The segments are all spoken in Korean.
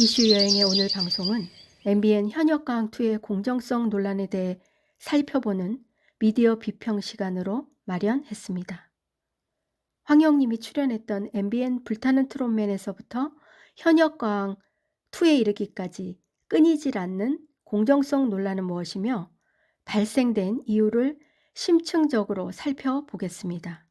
이슈 여행의 오늘 방송은 MBN 현역강2의 공정성 논란에 대해 살펴보는 미디어 비평 시간으로 마련했습니다. 황영님이 출연했던 MBN 불타는 트롯맨에서부터 현역강 2에 이르기까지 끊이질 않는 공정성 논란은 무엇이며 발생된 이유를 심층적으로 살펴보겠습니다.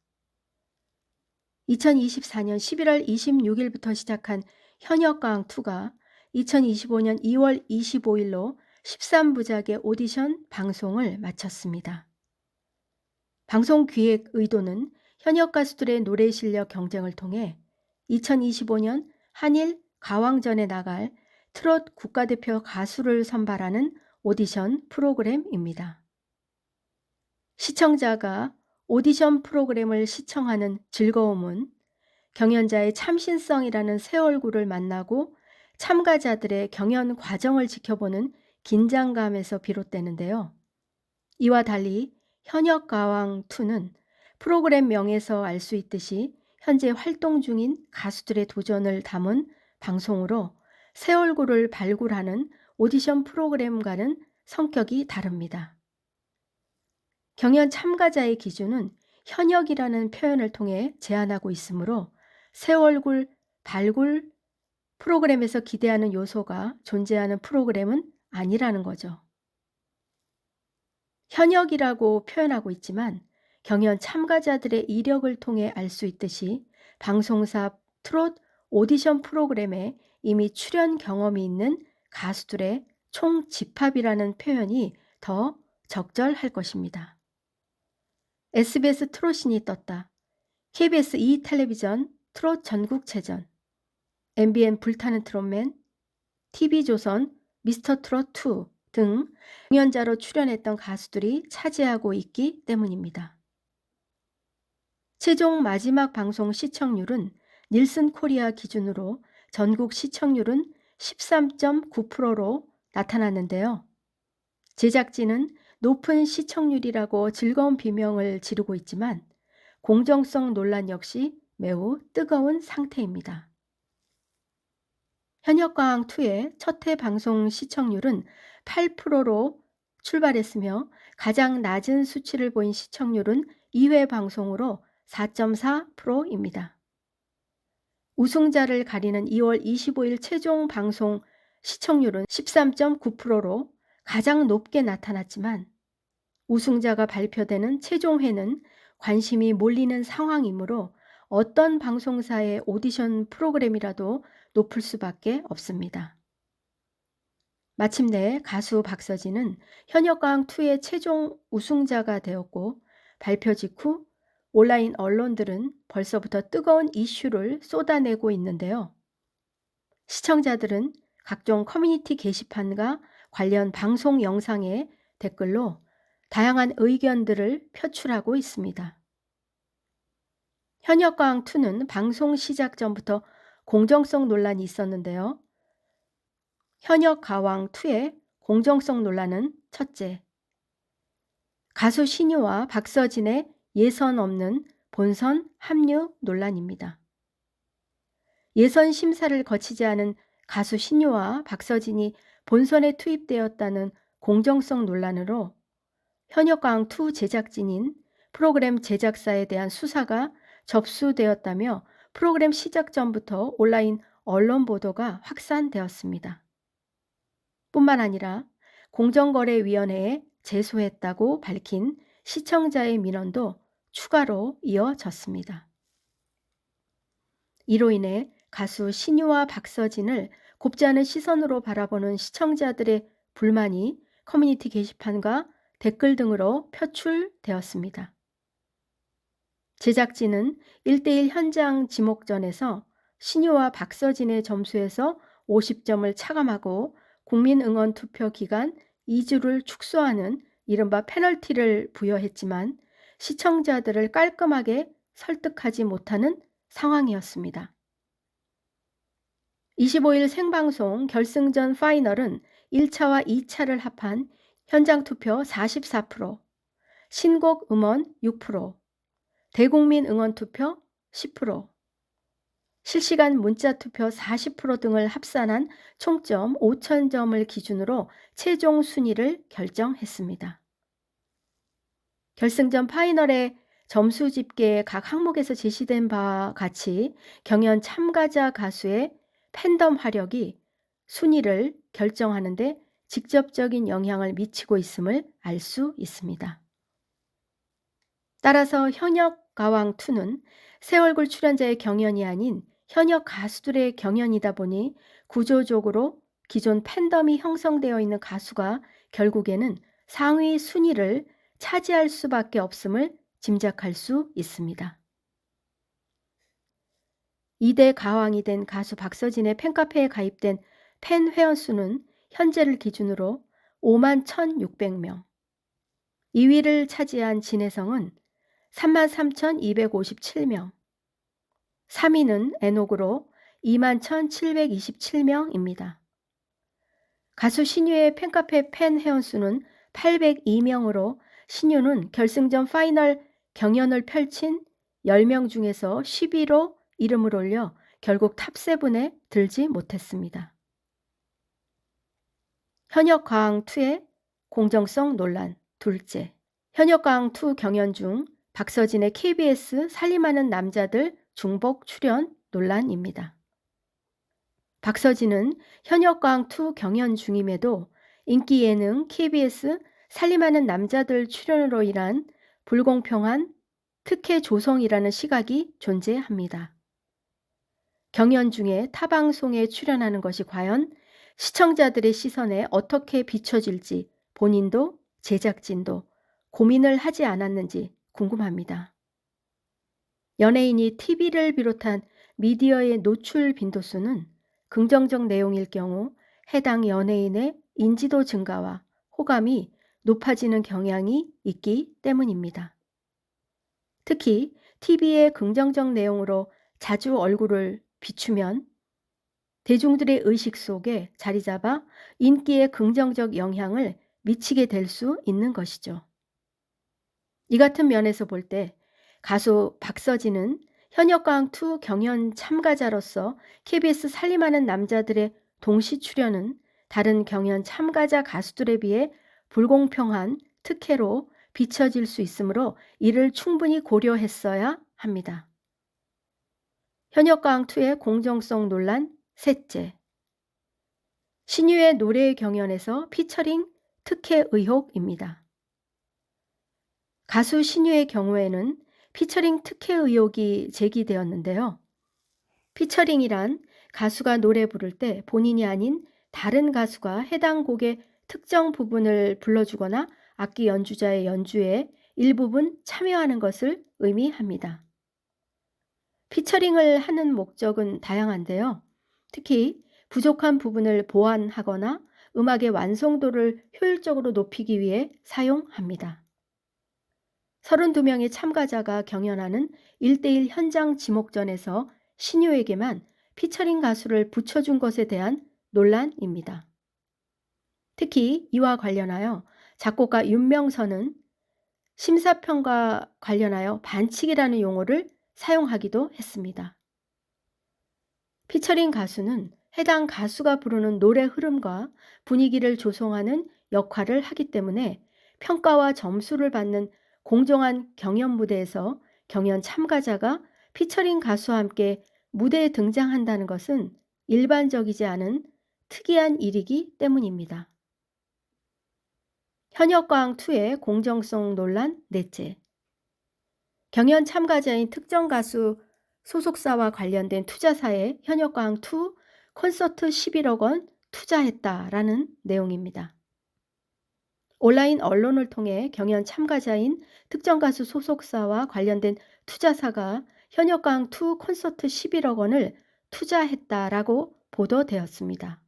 2024년 11월 26일부터 시작한 현역강2가 2025년 2월 25일로 13부작의 오디션 방송을 마쳤습니다. 방송 기획 의도는 현역 가수들의 노래 실력 경쟁을 통해 2025년 한일 가왕전에 나갈 트롯 국가대표 가수를 선발하는 오디션 프로그램입니다. 시청자가 오디션 프로그램을 시청하는 즐거움은 경연자의 참신성이라는 새 얼굴을 만나고 참가자들의 경연 과정을 지켜보는 긴장감에서 비롯되는데요. 이와 달리 현역 가왕 2는 프로그램 명에서 알 수 있듯이 현재 활동 중인 가수들의 도전을 담은 방송으로 새 얼굴을 발굴하는 오디션 프로그램과는 성격이 다릅니다. 경연 참가자의 기준은 현역이라는 표현을 통해 제한하고 있으므로 새 얼굴 발굴 프로그램에서 기대하는 요소가 존재하는 프로그램은 아니라는 거죠. 현역이라고 표현하고 있지만 경연 참가자들의 이력을 통해 알 수 있듯이 방송사 트롯 오디션 프로그램에 이미 출연 경험이 있는 가수들의 총 집합이라는 표현이 더 적절할 것입니다. SBS 트롯신이 떴다. KBS 2 텔레비전 트롯 전국체전, MBN 불타는 트롯맨, TV조선 미스터 트롯 2 등 공연자로 출연했던 가수들이 차지하고 있기 때문입니다. 최종 마지막 방송 시청률은 닐슨 코리아 기준으로 전국 시청률은 13.9%로 나타났는데요. 제작진은 높은 시청률이라고 즐거운 비명을 지르고 있지만 공정성 논란 역시 매우 뜨거운 상태입니다. 현역과왕2의 첫회 방송 시청률은 8%로 출발했으며 가장 낮은 수치를 보인 시청률은 2회 방송으로 4.4%입니다. 우승자를 가리는 2월 25일 최종 방송 시청률은 13.9%로 가장 높게 나타났지만 우승자가 발표되는 최종회는 관심이 몰리는 상황이므로 어떤 방송사의 오디션 프로그램이라도 높을 수밖에 없습니다. 마침내 가수 박서진은 현역강2의 최종 우승자가 되었고 발표 직후 온라인 언론들은 벌써부터 뜨거운 이슈를 쏟아내고 있는데요. 시청자들은 각종 커뮤니티 게시판과 관련 방송 영상의 댓글로 다양한 의견들을 표출하고 있습니다. 현역과왕2는 방송 시작 전부터 공정성 논란이 있었는데요. 현역 가왕 2의 공정성 논란은 첫째, 가수 신유와 박서진의 예선 없는 본선 합류 논란입니다. 예선 심사를 거치지 않은 가수 신유와 박서진이 본선에 투입되었다는 공정성 논란으로 현역강2 제작진인 프로그램 제작사에 대한 수사가 접수되었다며 프로그램 시작 전부터 온라인 언론 보도가 확산되었습니다. 뿐만 아니라 공정거래위원회에 제소했다고 밝힌 시청자의 민원도 추가로 이어졌습니다. 이로 인해 가수 신유와 박서진을 곱지 않은 시선으로 바라보는 시청자들의 불만이 커뮤니티 게시판과 댓글 등으로 표출되었습니다. 제작진은 1대1 현장 지목전에서 신유와 박서진의 점수에서 50점을 차감하고 국민응원 투표 기간 2주를 축소하는 이른바 페널티를 부여했지만 시청자들을 깔끔하게 설득하지 못하는 상황이었습니다. 25일 생방송 결승전 파이널은 1차와 2차를 합한 현장 투표 44%, 신곡 음원 6%, 대국민 응원 투표 10%, 실시간 문자 투표 40% 등을 합산한 총점 5,000점을 기준으로 최종 순위를 결정했습니다. 결승전 파이널의 점수 집계에 각 항목에서 제시된 바와 같이 경연 참가자 가수의 팬덤 화력이 순위를 결정하는데 직접적인 영향을 미치고 있음을 알 수 있습니다. 따라서 현역 가왕 2는 새 얼굴 출연자의 경연이 아닌 현역 가수들의 경연이다 보니 구조적으로 기존 팬덤이 형성되어 있는 가수가 결국에는 상위 순위를 차지할 수밖에 없음을 짐작할 수 있습니다. 2대 가왕이 된 가수 박서진의 팬카페에 가입된 팬 회원수는 현재를 기준으로 5만 1,600명. 2위를 차지한 진혜성은 3만 3,257명. 3위는 에녹으로 2만 1,727명입니다. 가수 신유의 팬카페 팬 회원수는 802명으로 신유는 결승전 파이널 경연을 펼친 10명 중에서 10위로 이름을 올려 결국 탑7에 들지 못했습니다. 현역과왕2의 공정성 논란 둘째 현역과왕2 경연 중 박서진의 KBS 살림하는 남자들 중복 출연 논란입니다. 박서진은 현역과왕2 경연 중임에도 인기 예능 KBS 살림하는 남자들 출연으로 인한 불공평한 특혜 조성이라는 시각이 존재합니다. 경연 중에 타방송에 출연하는 것이 과연 시청자들의 시선에 어떻게 비춰질지 본인도 제작진도 고민을 하지 않았는지 궁금합니다. 연예인이 TV를 비롯한 미디어의 노출 빈도수는 긍정적 내용일 경우 해당 연예인의 인지도 증가와 호감이 높아지는 경향이 있기 때문입니다. 특히 TV의 긍정적 내용으로 자주 얼굴을 비추면 대중들의 의식 속에 자리 잡아 인기에 긍정적 영향을 미치게 될 수 있는 것이죠. 이 같은 면에서 볼 때 가수 박서진은 현역광2 경연 참가자로서 KBS 살림하는 남자들의 동시 출연은 다른 경연 참가자 가수들에 비해 불공평한 특혜로 비춰질 수 있으므로 이를 충분히 고려했어야 합니다. 현역광2의 공정성 논란 셋째. 신유의 노래 경연에서 피처링 특혜 의혹입니다. 가수 신유의 경우에는 피처링 특혜 의혹이 제기되었는데요. 피처링이란 가수가 노래 부를 때 본인이 아닌 다른 가수가 해당 곡의 특정 부분을 불러주거나 악기 연주자의 연주에 일부분 참여하는 것을 의미합니다. 피처링을 하는 목적은 다양한데요. 특히 부족한 부분을 보완하거나 음악의 완성도를 효율적으로 높이기 위해 사용합니다. 32명의 참가자가 경연하는 1대1 현장 지목전에서 신유에게만 피처링 가수를 붙여준 것에 대한 논란입니다. 특히 이와 관련하여 작곡가 윤명선은 심사평가 관련하여 반칙이라는 용어를 사용하기도 했습니다. 피처링 가수는 해당 가수가 부르는 노래 흐름과 분위기를 조성하는 역할을 하기 때문에 평가와 점수를 받는 공정한 경연 무대에서 경연 참가자가 피처링 가수와 함께 무대에 등장한다는 것은 일반적이지 않은 특이한 일이기 때문입니다. 현역광2의 공정성 논란 넷째. 경연 참가자인 특정 가수 소속사와 관련된 투자사에 현역광2 콘서트 11억 원 투자했다라는 내용입니다. 온라인 언론을 통해 경연 참가자인 특정 가수 소속사와 관련된 투자사가 현역광2 콘서트 11억 원을 투자했다라고 보도되었습니다.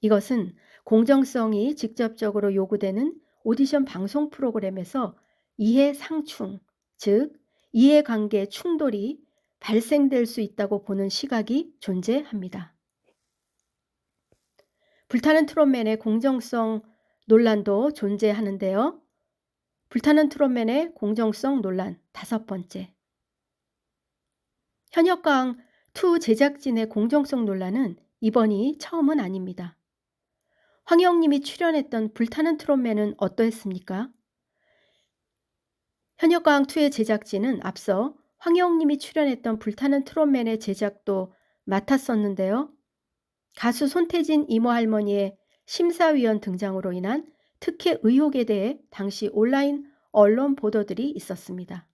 이것은 공정성이 직접적으로 요구되는 오디션 방송 프로그램에서 이해 상충, 즉 이해관계 충돌이 발생될 수 있다고 보는 시각이 존재합니다. 불타는 트롯맨의 공정성 논란도 존재하는데요. 불타는 트롯맨의 공정성 논란 다섯 번째. 현역강 2 제작진의 공정성 논란은 이번이 처음은 아닙니다. 황영님이 출연했던 불타는 트롯맨은 어떠했습니까? 현역가왕2의 제작진은 앞서 황영님이 출연했던 불타는 트롯맨의 제작도 맡았었는데요. 가수 손태진 이모 할머니의 심사위원 등장으로 인한 특혜 의혹에 대해 당시 온라인 언론 보도들이 있었습니다.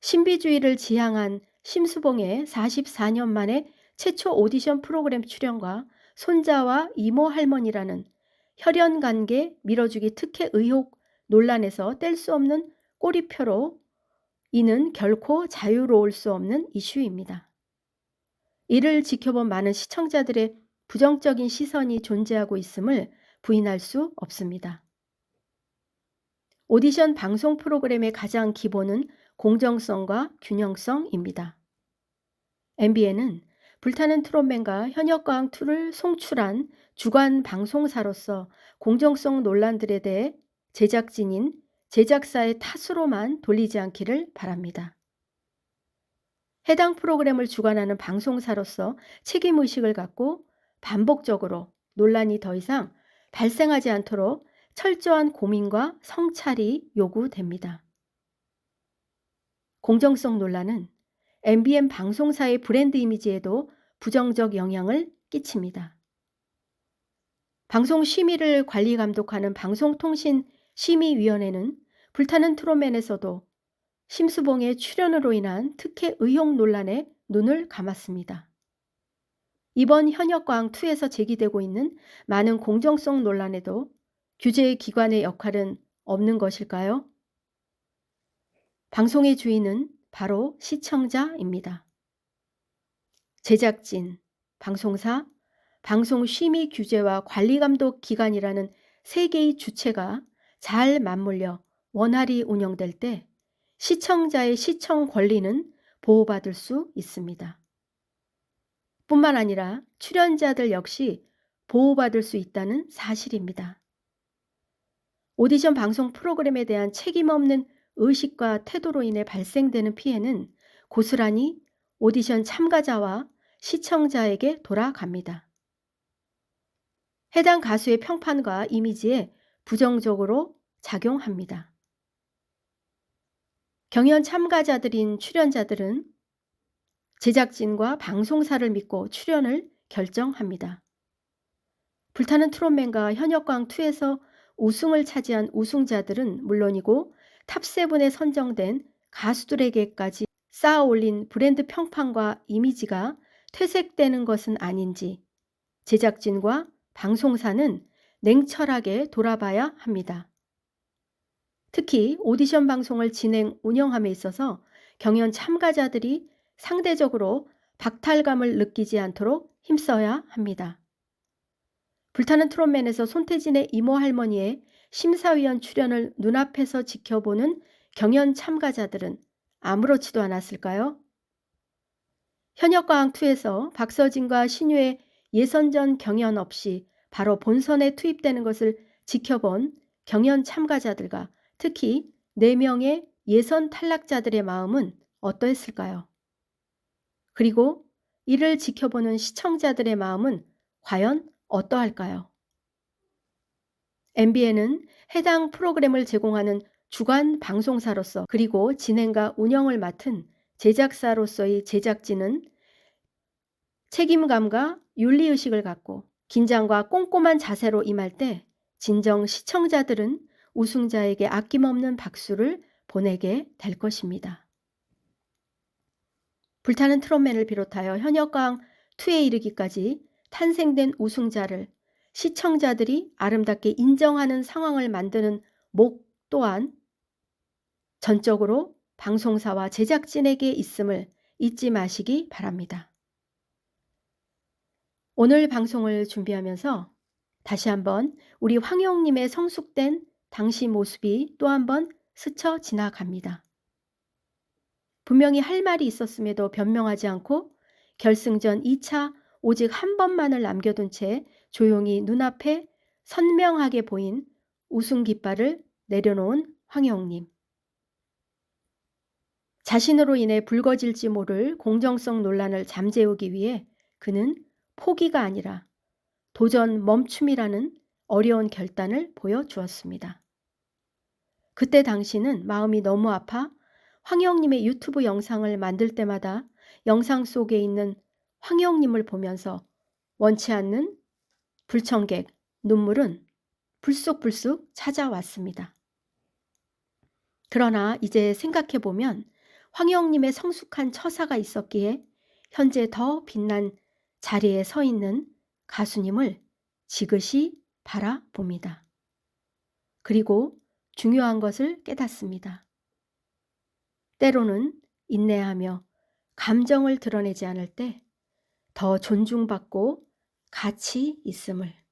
신비주의를 지향한 심수봉의 44년 만에 최초 오디션 프로그램 출연과 손자와 이모 할머니라는 혈연 관계 밀어주기 특혜 의혹 논란에서 뗄 수 없는 꼬리표로 이는 결코 자유로울 수 없는 이슈입니다. 이를 지켜본 많은 시청자들의 부정적인 시선이 존재하고 있음을 부인할 수 없습니다. 오디션 방송 프로그램의 가장 기본은 공정성과 균형성입니다. MBN은 불타는 트롯맨과 현역과왕2를 송출한 주간 방송사로서 공정성 논란들에 대해 제작진인 제작사의 탓으로만 돌리지 않기를 바랍니다. 해당 프로그램을 주관하는 방송사로서 책임의식을 갖고 반복적으로 논란이 더 이상 발생하지 않도록 철저한 고민과 성찰이 요구됩니다. 공정성 논란은 MBN 방송사의 브랜드 이미지에도 부정적 영향을 끼칩니다. 방송 심의를 관리 감독하는 방송통신심의위원회는 불타는 트롯맨에서도 심수봉의 출연으로 인한 특혜 의혹 논란에 눈을 감았습니다. 이번 현역광2에서 제기되고 있는 많은 공정성 논란에도 규제 기관의 역할은 없는 것일까요? 방송의 주인은 바로 시청자입니다. 제작진, 방송사, 방송 심의 규제와 관리 감독 기관이라는 세 개의 주체가 잘 맞물려 원활히 운영될 때 시청자의 시청 권리는 보호받을 수 있습니다. 뿐만 아니라 출연자들 역시 보호받을 수 있다는 사실입니다. 오디션 방송 프로그램에 대한 책임 없는 의식과 태도로 인해 발생되는 피해는 고스란히 오디션 참가자와 시청자에게 돌아갑니다. 해당 가수의 평판과 이미지에 부정적으로 작용합니다. 경연 참가자들인 출연자들은 제작진과 방송사를 믿고 출연을 결정합니다. 불타는 트롯맨과 현역광2에서 우승을 차지한 우승자들은 물론이고 탑세븐에 선정된 가수들에게까지 쌓아 올린 브랜드 평판과 이미지가 퇴색되는 것은 아닌지 제작진과 방송사는 냉철하게 돌아봐야 합니다. 특히 오디션 방송을 진행 운영함에 있어서 경연 참가자들이 상대적으로 박탈감을 느끼지 않도록 힘써야 합니다. 불타는 트롯맨에서 손태진의 이모 할머니의 심사위원 출연을 눈앞에서 지켜보는 경연 참가자들은 아무렇지도 않았을까요? 현역과왕2에서 박서진과 신유의 예선전 경연 없이 바로 본선에 투입되는 것을 지켜본 경연 참가자들과 특히 4명의 예선 탈락자들의 마음은 어떠했을까요? 그리고 이를 지켜보는 시청자들의 마음은 과연 어떠할까요? MBN은 해당 프로그램을 제공하는 주간 방송사로서 그리고 진행과 운영을 맡은 제작사로서의 제작진은 책임감과 윤리의식을 갖고 긴장과 꼼꼼한 자세로 임할 때 진정 시청자들은 우승자에게 아낌없는 박수를 보내게 될 것입니다. 불타는 트롯맨을 비롯하여 현역강 2에 이르기까지 탄생된 우승자를 시청자들이 아름답게 인정하는 상황을 만드는 목 또한 전적으로 방송사와 제작진에게 있음을 잊지 마시기 바랍니다. 오늘 방송을 준비하면서 다시 한번 우리 황영님의 성숙된 당시 모습이 또 한번 스쳐 지나갑니다. 분명히 할 말이 있었음에도 변명하지 않고 결승전 2차 오직 한 번만을 남겨둔 채 조용히 눈앞에 선명하게 보인 우승 깃발을 내려놓은 황영님. 자신으로 인해 불거질지 모를 공정성 논란을 잠재우기 위해 그는 포기가 아니라 도전 멈춤이라는 어려운 결단을 보여주었습니다. 그때 당시는 마음이 너무 아파 황영님의 유튜브 영상을 만들 때마다 영상 속에 있는 황영님을 보면서 원치 않는 불청객, 눈물은 불쑥불쑥 찾아왔습니다. 그러나 이제 생각해보면 황영님의 성숙한 처사가 있었기에 현재 더 빛난 자리에 서 있는 가수님을 지그시 바라봅니다. 그리고 중요한 것을 깨닫습니다. 때로는 인내하며 감정을 드러내지 않을 때 더 존중받고 가치 있음을